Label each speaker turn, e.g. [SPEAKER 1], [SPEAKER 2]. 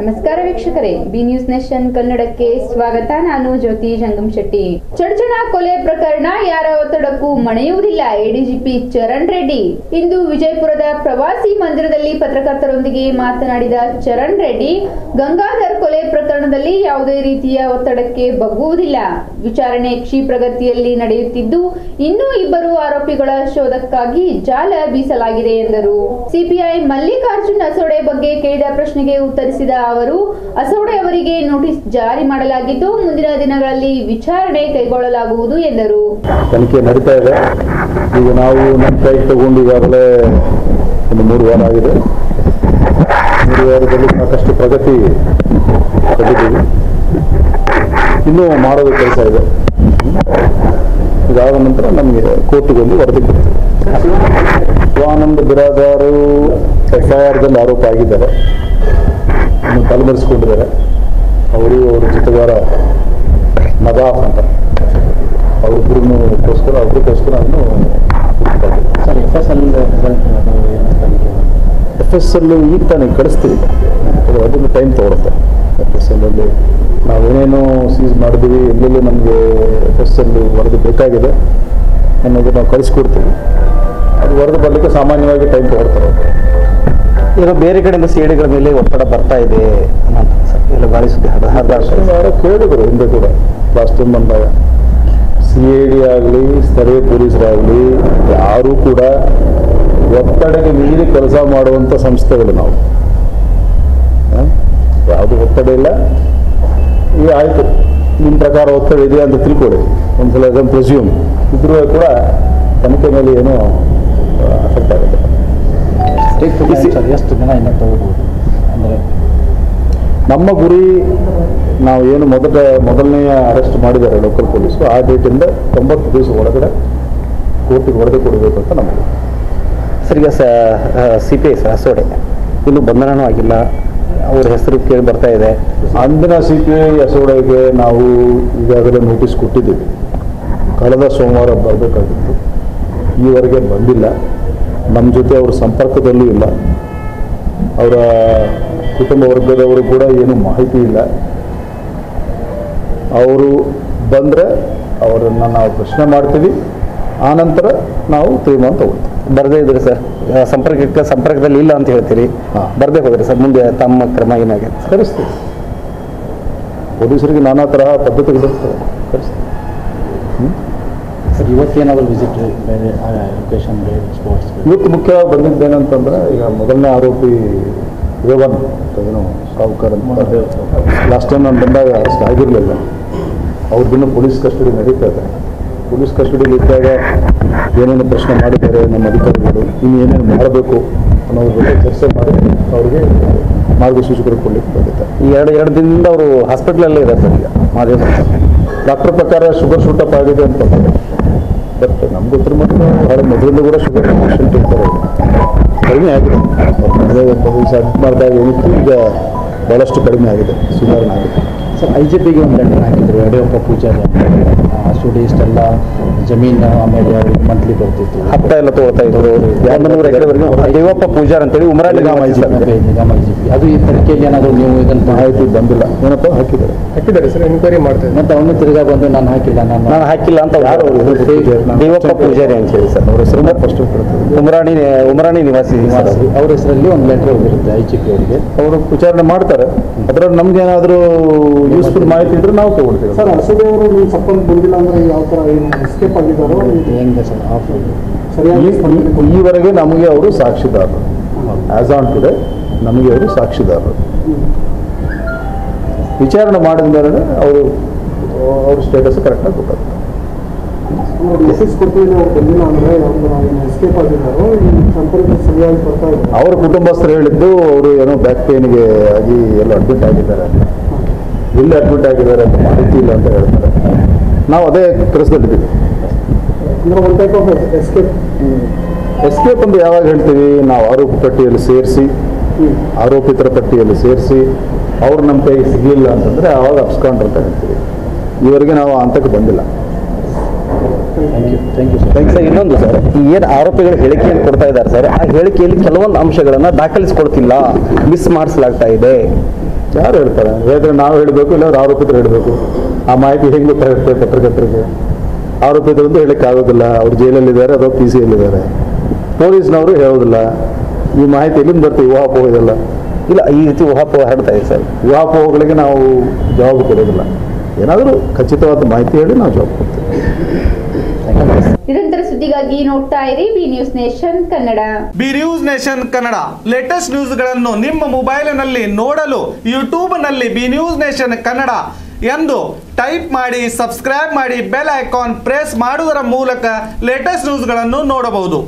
[SPEAKER 1] ನಮಸ್ಕಾರ ವೀಕ್ಷಕರೇ, B news nation ಕನ್ನಡಕ್ಕೆ ಸ್ವಾಗತ. ನಾನು ಜ್ಯೋತಿ ಜಂಗಮ್ ಶೆಟ್ಟಿ. ಚಡ್ಚಣ ಕೊಲೆ ಪ್ರಕರಣ ಯಾರ ಒತ್ತಡಕ್ಕೂ ಮಣೆಯುವುದಿಲ್ಲ. ಎಡಿಜಿಪಿ ಚರಣ್ ರೆಡ್ಡಿ. ಇಂದು ವಿಜಯಪುರದ ಪ್ರವಾಸಿ ಮಂದಿರದಲ್ಲಿ ಪತ್ರಕರ್ತರೊಂದಿಗೆ ಮಾತನಾಡಿದ ಚರಣ್ ರೆಡ್ಡಿ, ಗಂಗಾಧರ್ ಕೊಲೆ ಪ್ರಕರಣದಲ್ಲಿ ಯಾವುದೇ ರೀತಿಯ ಒತ್ತಡಕ್ಕೆ ಬಗ್ಗುವುದಿಲ್ಲ. ವಿಚಾರಣೆ ಕ್ಷಿಪ್ರಗತಿಯಲ್ಲಿ ನಡೆಯುತ್ತಿದ್ದು, ಇನ್ನೂ ಇಬ್ಬರು ಆರೋಪಿಗಳ ಶೋಧಕ್ಕಾಗಿ ಜಾಲ ಬೀಸಲಾಗಿದೆ ಎಂದರು. ಸಿಪಿಐ ಮಲ್ಲಿಕಾರ್ಜುನ್ ಅಸೋಡೆ ಬಗ್ಗೆ ಕೇಳಿದ ಪ್ರಶ್ನೆಗೆ ಉತ್ತರಿಸಿದ ಅವರು ಅಸೌಡೆ ಅವರಿಗೆ ನೋಟಿಸ್ ಜಾರಿ ಮಾಡಲಾಗಿದ್ದು, ಮುಂದಿನ ದಿನಗಳಲ್ಲಿ ವಿಚಾರಣೆ ಕೈಗೊಳ್ಳಲಾಗುವುದು ಎಂದರು.
[SPEAKER 2] ತನಿಖೆ ನಡೀತಾ ಇದೆ. ಈಗ ನಾವು ನಮ್ಮ ಕೈ ತಗೊಂಡು ಈಗಾಗಲೇ ಒಂದು ಮೂರು ವಾರ ಆಗಿದೆ. ಮೂರು ವಾರದಲ್ಲಿ ಸಾಕಷ್ಟು ಪ್ರಗತಿ ಕಂಡಿದ್ದೀವಿ. ಇನ್ನೂ ಮಾಡೋದು ಕೆಲಸ ಇದೆ. ಇದಾದ ನಂತರ ನಮಗೆ ಕೋರ್ಟಿಗೆ ಒಂದು ವರದಿ ಕೊಡ್ತೀವಿ. ಶಿವಾನಂದ ಬಿರಾದಾರು ಎಫ್ ಐ ಆರ್ದಲ್ಲಿ ಆರೋಪ ಆಗಿದ್ದಾರೆ. ಇನ್ನು ತಲೆಮರೆಸಿಕೊಂಡಿದ್ದಾರೆ ಅವರು ಅವ್ರ ಜೊತೆಗಾರ ನದಾಫ್ ಅಂತ. ಅವ್ರಿಬ್ರಿಗೋಸ್ಕರ ಅವ್ರಿಗೋಸ್ಕರ ನಾನು
[SPEAKER 3] ಸರ್ ಎಫ್ ಎಸ್ ಎಲ್
[SPEAKER 2] ಈಗ ತಾನೇ ಕಳಿಸ್ತೀವಿ. ಅದು ಅದನ್ನು ಟೈಮ್ ತೊಗೊಳುತ್ತೆ. ಎಫ್ ಎಸ್ ಎಲ್ಲಲ್ಲಿ ನಾವೇನೇನು ಸೀಸ್ ಮಾಡಿದ್ದೀವಿ ಎಲ್ಲೆಲ್ಲಿ ನಮಗೆ ಎಫ್ ಎಸ್ ಎಲ್ ವರದಿ ಬೇಕಾಗಿದೆ. ಅನ್ನೋದು ನಾವು ಕಳಿಸ್ಕೊಡ್ತೀವಿ. ಅದು ವರದಿ ಬರಲಿಕ್ಕೆ ಸಾಮಾನ್ಯವಾಗಿ ಟೈಮ್ ತೊಗೊಳ್ತಾರೆ.
[SPEAKER 3] ಈಗ ಬೇರೆ ಕಡೆಯಿಂದ ಸಿಡಿಗಳ ಮೇಲೆ ಒತ್ತಡ ಬರ್ತಾ ಇದೆ ಎಲ್ಲ
[SPEAKER 2] ಕೇಳಿದ್ರು ಹಿಂದೆ ಕೂಡ. ಲಾಸ್ಟ್ ಟೈಮ್ ಬಂದಾಗ. ಸಿ ಎ ಡಿ ಆಗಲಿ, ಸ್ಥಳೀಯ ಪೊಲೀಸರಾಗಲಿ, ಯಾರೂ ಕೂಡ ಒತ್ತಡಕ್ಕೆ ಮೀರಿ ಕೆಲಸ ಮಾಡುವಂಥ ಸಂಸ್ಥೆಗಳು ನಾವು? ಯಾವುದು ಒತ್ತಡ ಇಲ್ಲ. ಈಗ ಆಯಿತು. ನಿಮ್ಮ ಪ್ರಕಾರ ಒತ್ತಡ ಇದೆ ಅಂತ ತಿಳ್ಕೊಳ್ಳಿ. ಒಂದ್ಸಲ ಅದನ್ನು ಪ್ರೆಸ್ಯೂಮ್ ಇದ್ರೂ ಕೂಡ ತನಿಖೆ ಮೇಲೆ ಏನೂ ಅಫೆಕ್ಟ್ ಆಗುತ್ತೆ.
[SPEAKER 3] ಎಷ್ಟು ದಿನ ಇನ್ನು ತಗೋಬಹುದು ಅಂದರೆ
[SPEAKER 2] ನಮ್ಮ ಗುರಿ ನಾವು ಏನು ಮೊದಲ ಮೊದಲನೆಯ ಅರೆಸ್ಟ್ ಮಾಡಿದ್ದಾರೆ ಲೋಕಲ್ ಪೊಲೀಸರು ಆ ಡೇಟಿಂದ ತೊಂಬತ್ತು ದಿವಸ ಒಳಗಡೆ ಕೋರ್ಟಿಗೆ ಹೊಡೆದು ಕೊಡಬೇಕು ಅಂತ ನಮಗೆ.
[SPEAKER 3] ಸರ್ ಈಗ C P I sir Asode. ಇನ್ನೂ ಬಂಧನನೂ ಆಗಿಲ್ಲ. ಅವ್ರ ಹೆಸರು ಕೇಳಿ ಬರ್ತಾ ಇದೆ.
[SPEAKER 2] ಅಂದಿನ ಸಿ ಪಿ ಐ ಅಸೋಡೆಗೆ ನಾವು ಈಗಾಗಲೇ ನೋಟಿಸ್ ಕೊಟ್ಟಿದ್ದೀವಿ. ಕಳೆದ ಸೋಮವಾರ ಬರಬೇಕಾಗಿತ್ತು. ಈವರೆಗೆ ಬಂದಿಲ್ಲ. ನಮ್ಮ ಜೊತೆ ಅವ್ರ ಸಂಪರ್ಕದಲ್ಲೂ ಇಲ್ಲ. ಅವರ ಕುಟುಂಬ ವರ್ಗದವರು ಕೂಡ ಏನು ಮಾಹಿತಿ ಇಲ್ಲ. ಅವರು ಬಂದರೆ ಅವರನ್ನು ನಾವು ಪ್ರಶ್ನೆ ಮಾಡ್ತೀವಿ. ಆನಂತರ ನಾವು ತೀರ್ಮಾನ ತಗೊಳ್ತೀವಿ.
[SPEAKER 3] ಬರದೇ ಇದ್ರೆ ಸರ್ ಸಂಪರ್ಕಕ್ಕೆ ಸಂಪರ್ಕದಲ್ಲಿ ಇಲ್ಲ ಅಂತ ಹೇಳ್ತೀರಿ.
[SPEAKER 2] ಹಾಂ.
[SPEAKER 3] ಬರದೇ ಹೋದ್ರಿ ಸರ್ ಮುಂದೆ ತಮ್ಮ ಕ್ರಮ ಏನಾಗಿದೆ?
[SPEAKER 2] ಕರೆಸ್ತೀವಿ. ಪೊಲೀಸರಿಗೆ ನಾನಾ ತರಹ ಪದ್ಧತಿಗಳಿರ್ತವೆ ಕರೆಸ್ತೀವಿ.
[SPEAKER 4] ಸರ್ ಇವತ್ತೇನಾದರೂ ವಿಸಿಟ್ ಬೇರೆ ಲೊಕೇಶನ್ ಬೇರೆ ಸ್ಪೋರ್ಟ್ಸ್
[SPEAKER 2] ಇವತ್ತು ಮುಖ್ಯವಾಗಿ ಬಂದಿದ್ದೇನಂತಂದ್ರೆ ಈಗ ಮೊದಲನೇ ಆರೋಪಿ ರೇವನ್ ಅಂತ ಏನು ಸಾವುಕಾರ ಅಂತ. ಲಾಸ್ಟ್ ಟೈಮ್ ನಾನು ಬಂದಾಗ ಅಷ್ಟು ಆಗಿರಲಿಲ್ಲ. ಅವ್ರದ್ದು ಪೊಲೀಸ್ ಕಸ್ಟಡಿ ನಡೀತಾ ಇದೆ. ಪೊಲೀಸ್ ಕಸ್ಟಡಿಯಲ್ಲಿ ಇದ್ದಾಗ ಏನೇನು ಪ್ರಶ್ನೆ ಮಾಡಿದ್ದಾರೆ ನಮ್ಮ ಅಧಿಕಾರಿಗಳು ಇನ್ನು ಏನೇನು ಮಾಡಬೇಕು ಅನ್ನೋದ್ರ ಬಗ್ಗೆ ಚರ್ಚೆ ಮಾಡಿ ಅವರಿಗೆ ಮಾರ್ಗಸೂಚಿಗಳು ಕೊಡಲಿಕ್ಕೆ ಬಂದಿದ್ದಾರೆ.
[SPEAKER 3] ಈ ಎರಡು ಎರಡು ದಿನದಿಂದ ಅವರು ಹಾಸ್ಪಿಟ್ಲಲ್ಲೇ ಇದ್ದಾರೆ ಸರ್ ಈಗ. ಮಾದೇವ್
[SPEAKER 2] ಡಾಕ್ಟರ್ ಪ್ರಕಾರ ಶುಗರ್ ಶೂಟಪ್ ಆಗಿದೆ ಅಂತ. ಬಟ್ ನಮ್ಗೆ ಗೊತ್ತಿರ ಮಟ್ಟ ಭಾಳ ಮೊದಲಿಂದ ಕೂಡ ಶುಗರ್ ಪೇಷಂಟ್ ಇರ್ತಾರೆ ಕಡಿಮೆ ಆಗಿದೆ. ಅದೇ ಅಡ್ಮಿಟ್ ಮಾಡಿದಾಗ ಏನಿತ್ತು, ಈಗ ಭಾಳಷ್ಟು ಕಡಿಮೆ ಆಗಿದೆ ಸುಧಾರಣೆ ಆಗಿದೆ
[SPEAKER 4] ಸರ್ ಐ ಜೆ ಪಿಗೆ ಒಂದು ಲೆಟರ್ ಹಾಕಿದ್ರು. ಯಡಿಯೂರಪ್ಪ ಪೂಜಾರಿ ಆ ಇಷ್ಟೆಲ್ಲ ಜಮೀನು ಆಮೇಲೆ ಅವ್ರಿಗೆ ಮಂತ್ಲಿ ಬರ್ತಿತ್ತು.
[SPEAKER 3] ಹತ್ತ ಎಲ್ಲ ತಗೋತಾ ಇದ್ರು. ಯಡಿಯೂರಪ್ಪ ನೂರ ಎಕರೆವರೆಗೂ ದೇವಪ್ಪ ಪೂಜಾರ್ ಅಂತೇಳಿ ಉಮರಾಣಿ
[SPEAKER 2] ನಿಗಮ
[SPEAKER 3] ನಿಗಮ
[SPEAKER 4] ಐ ಜಿ ಪಿ ಅದು ಈ ತನಿಖೆಯಲ್ಲಿ ಏನಾದರೂ ನೀವು ಇದನ್ನು
[SPEAKER 2] ಮಾಹಿತಿ ಬಂದಿಲ್ಲ. ಏನಪ್ಪ? ಹಾಕಿದ್ದಾರೆ.
[SPEAKER 5] ಹಾಕಿದ್ದಾರೆ ಸರ್ ಎನ್ಕ್ವೈರಿ ಮಾಡ್ತಾರೆ
[SPEAKER 4] ಮತ್ತೆ ಅವನು ತಿರ್ಗಾ ಬಂದು ನಾನು ಹಾಕಿಲ್ಲ ನಾನು
[SPEAKER 3] ನಾನು ಹಾಕಿಲ್ಲ ಅಂತ
[SPEAKER 2] ಯಾರು ಯಡಿಯೂರಪ್ಪ ಪೂಜಾರಿ?
[SPEAKER 3] ದೇವಪ್ಪ ಪೂಜಾರಿ ಅಂತ ಹೇಳಿ ಸರ್.
[SPEAKER 2] ಅವ್ರ ಹೆಸರು ಫಸ್ಟ್
[SPEAKER 3] ಉಮರಾಣಿ ಉಮರಾಣಿ ನಿವಾಸಿ ಅವ್ರ.
[SPEAKER 4] ಹೆಸರಲ್ಲಿ ಒಂದು ಲೆಟರ್ ಹೋಗಿರುತ್ತೆ ಐ ಜಿ ಪಿ ಅವರಿಗೆ.
[SPEAKER 2] ಅವರು ವಿಚಾರಣೆ ಮಾಡ್ತಾರೆ. ಅದರಲ್ಲಿ ನಮ್ಗೆ ಏನಾದರೂ ಯೂಸ್ಫುಲ್ ಮಾಹಿತಿ ಇದ್ರೆ ನಾವು ತಗೊಳ್ತೀವಿ.
[SPEAKER 5] ಸರ್ ಅಸೋದೆ ಅವರು ನಿಮ್ಮ ಬಂದಿಲ್ಲ ಅಂದ್ರೆ ಯಾವ ಥರ ಏನು ಎಸ್ಕೇಪ್ ಆಗಿದ್ದಾರೋ
[SPEAKER 4] ಹೆಂಗೆ ಸರ್? ಆಫ್
[SPEAKER 5] ಸರಿಯಾಗಿ
[SPEAKER 2] ಈವರೆಗೆ ನಮಗೆ ಅವರು ಸಾಕ್ಷಿದಾರರು. ಆಸ್ ಆನ್ ಟುಡೇ ನಮಗೆ ಅವರು ಸಾಕ್ಷಿದಾರರು. ವಿಚಾರಣೆ ಮಾಡಿದ ಮೇಲೆ ಅವರು ಅವ್ರ ಸ್ಟೇಟಸ್ ಕರೆಕ್ಟಾಗಿ
[SPEAKER 5] ಸರಿಯಾಗಿ ಬರ್ತಾ ಇದೆ.
[SPEAKER 2] ಅವರ ಕುಟುಂಬಸ್ಥರು ಹೇಳಿದ್ದು ಅವರು ಏನೋ ಬ್ಯಾಕ್ ಪೇನ್ಗೆ ಆಗಿ ಎಲ್ಲ ಅಡ್ಮಿಟ್ ಆಗಿದ್ದಾರೆ ಎಲ್ಲಿ ಅಡ್ಮಿಟ್ ಆಗಿದ್ದಾರೆ ಅಂತ ಮಾಹಿತಿ ಇಲ್ಲ ಅಂತ ಹೇಳ್ತಾರೆ. ನಾವು ಅದೇ ಕೆಲಸದಲ್ಲಿದ್ದೀವಿ
[SPEAKER 5] ಎಸ್ಕೇಪ್
[SPEAKER 2] ಎಸ್ಕೇಪ್ ಅಂತ ಯಾವಾಗ ಹೇಳ್ತೀವಿ? ನಾವು ಆರೋಪ ಪಟ್ಟಿಯಲ್ಲಿ ಸೇರಿಸಿ ಆರೋಪಿತರ ಪಟ್ಟಿಯಲ್ಲಿ ಸೇರಿಸಿ ಅವ್ರು ನಮ್ಮ ಕೈ ಸಿಗಲಿಲ್ಲ ಅಂತಂದರೆ ಆವಾಗ ಅಬ್ಸ್ಕಾಂಡ್ರ್ ಅಂತ ಹೇಳ್ತೀವಿ. ಇವರಿಗೆ ನಾವು ಅಂತಕ್ಕೆ ಹಂತಕ್ಕೆ ಬಂದಿಲ್ಲ.
[SPEAKER 4] Thank you thank you sir
[SPEAKER 3] sir ಇನ್ನೊಂದು ಸರ್ ಈ ಏನು ಆರೋಪಿಗಳು ಹೇಳಿಕೆಯನ್ನು ಕೊಡ್ತಾ ಇದ್ದಾರೆ ಸರ್ ಆ ಹೇಳಿಕೆಯಲ್ಲಿ ಕೆಲವೊಂದು ಅಂಶಗಳನ್ನು ದಾಖಲಿಸಿಕೊಡ್ತಿಲ್ಲ ಮಿಸ್ ಮಾಡಿಸ್ಲಾಗ್ತಾ ಇದೆ.
[SPEAKER 2] ಯಾರು ಹೇಳ್ತಾರೆ? ಹೇಳಿದ್ರೆ ನಾವು ಹೇಳಬೇಕು ಇಲ್ಲ ಆರೋಪಿತರು ಹೇಳಬೇಕು? ಆ ಮಾಹಿತಿ ಹೆಂಗೆ ಗೊತ್ತಾಗುತ್ತೆ ಪತ್ರಕರ್ತರಿಗೆ? ಆರೋಪಿತರು ಅಂತ ಹೇಳಕ್ಕೆ ಆಗೋದಿಲ್ಲ. ಅವ್ರು ಜೈಲಲ್ಲಿದ್ದಾರೆ ಅಥವಾ ಪಿ ಸಿ ಯಲ್ಲಿದ್ದಾರೆ ಪೊಲೀಸ್ನವರು ಹೇಳೋದಿಲ್ಲ. ಈ ಮಾಹಿತಿ ಎಲ್ಲಿಂದ ಬರ್ತೀವಿ ಊಹಾಪೋಹ ಇದೆಲ್ಲ
[SPEAKER 3] ಇಲ್ಲ ಈ ರೀತಿ ಊಹಾಪೋಹ ಹರಡ್ತಾ ಇದೆ ಸರ್.
[SPEAKER 2] ಊಹಾಪೋಹಗಳಿಗೆ ನಾವು ಜವಾಬು ಕೊಡೋದಿಲ್ಲ. ಏನಾದರೂ ಖಚಿತವಾದ ಮಾಹಿತಿ ಹೇಳಿ ನಾವು ಜಾಬ್ ಕೊಡ್ತೀವಿ.
[SPEAKER 1] ನಿರಂತರ ಸುದ್ದಿಗಾಗಿ ನೋಡ್ತಾ ಇರಿ B news nation Kannada.
[SPEAKER 6] B news nation Kannada. Latest ನ್ಯೂಸ್ಗಳನ್ನು ನಿಮ್ಮ ಮೊಬೈಲಿನಲ್ಲಿ ನೋಡಲು ಯೂಟ್ಯೂಬ್ನಲ್ಲಿ ಬಿ ನ್ಯೂಸ್ ನೇಷನ್ ಕನ್ನಡ ಎಂದು ಟೈಪ್ ಮಾಡಿ ಸಬ್ಸ್ಕ್ರೈಬ್ ಮಾಡಿ ಬೆಲ್ ಐಕಾನ್ ಪ್ರೆಸ್ ಮಾಡುವುದರ ಮೂಲಕ ಲೇಟೆಸ್ಟ್ ನ್ಯೂಸ್ಗಳನ್ನು ನೋಡಬಹುದು.